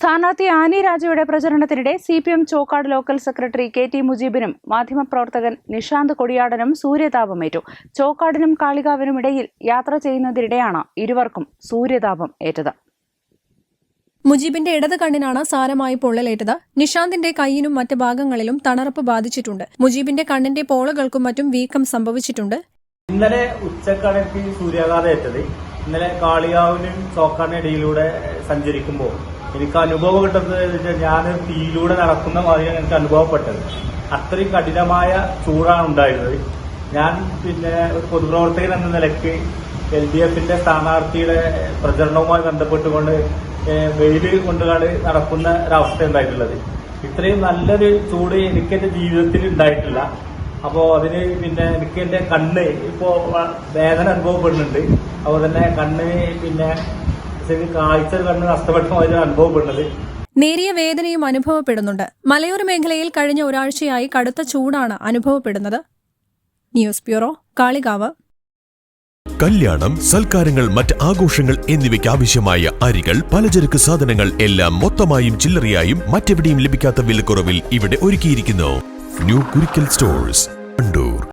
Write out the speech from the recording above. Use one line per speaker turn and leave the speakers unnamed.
സ്ഥാനാർത്ഥി ആനി രാജയുടെ പ്രചരണത്തിനിടെ C P M Chokkad local secretary K T മുജീബിനും മാധ്യമപ്രവർത്തകൻ നിഷാന്ത് കൊടിയാടനും സൂര്യതാപമേറ്റു ചോക്കാടിനും കാളികാവിനും ഇടയിൽ യാത്ര ചെയ്യുന്നതിനിടെയാണ് ഇരുവർക്കും സൂര്യതാപം ഏറ്റത്.
മുജീബിന്റെ ഇടത് കണ്ണിനാണ് സാരമായി പൊള്ളലേറ്റത്. നിഷാന്തിന്റെ കൈയിനും മറ്റ് ഭാഗങ്ങളിലും തണർപ്പ് ബാധിച്ചിട്ടുണ്ട്. മുജീബിന്റെ കണ്ണിന്റെ പോളകൾക്കും മറ്റും വീക്കം സംഭവിച്ചിട്ടുണ്ട്.
ഇന്നലെ ഉച്ചക്കാണ് എനിക്ക് സൂര്യാഘാതം ഏറ്റത്. ഇന്നലെ കാളികാവിനും ചോക്കാടിനും ഇടയിലൂടെ സഞ്ചരിക്കുമ്പോൾ എനിക്ക് അനുഭവം കിട്ടുന്നത് ഞാൻ തീയിലൂടെ നടക്കുന്ന മാതിരിയാണ് എനിക്ക് അനുഭവപ്പെട്ടത്. അത്രയും കഠിനമായ ചൂടാണ് ഉണ്ടായിരുന്നത്. ഞാൻ പിന്നെ ഒരു പൊതുപ്രവർത്തകൻ എന്ന നിലയ്ക്ക് എൽ ഡി എഫിന്റെ സ്ഥാനാർത്ഥിയുടെ പ്രചരണവുമായി ബന്ധപ്പെട്ടുകൊണ്ട് വെയിൽ കൊണ്ടുകാട് നടക്കുന്ന ഒരവസ്ഥ ഉണ്ടായിട്ടുള്ളത്. ഇത്രയും നല്ലൊരു ചൂട് എനിക്ക് എന്റെ ജീവിതത്തിൽ ഉണ്ടായിട്ടില്ല. അപ്പോ അതിന് പിന്നെ എനിക്ക് എന്റെ കണ്ണ് ഇപ്പോ വേദന അനുഭവപ്പെടുന്നുണ്ട്. അപ്പോൾ തന്നെ കണ്ണ് പിന്നെ ശരിക്കും കാഴ്ച കണ്ണ് നഷ്ടപ്പെട്ട അനുഭവപ്പെടുന്നത്
നേരിയ വേദനയും അനുഭവപ്പെടുന്നുണ്ട്. മലയോര മേഖലയിൽ കഴിഞ്ഞ ഒരാഴ്ചയായി കടുത്ത ചൂടാണ് അനുഭവപ്പെടുന്നത്. News bureau Kalikavu.
കല്യാണം സൽക്കാരങ്ങൾ മറ്റ് ആഘോഷങ്ങൾ എന്നിവയ്ക്ക് ആവശ്യമായ അരികൾ പലചരക്ക് സാധനങ്ങൾ എല്ലാം മൊത്തമായും ചില്ലറയായും മറ്റെവിടെയും ലഭിക്കാത്ത വിലക്കുറവിൽ ഇവിടെ ഒരുക്കിയിരിക്കുന്നു. New Kurikkal stores.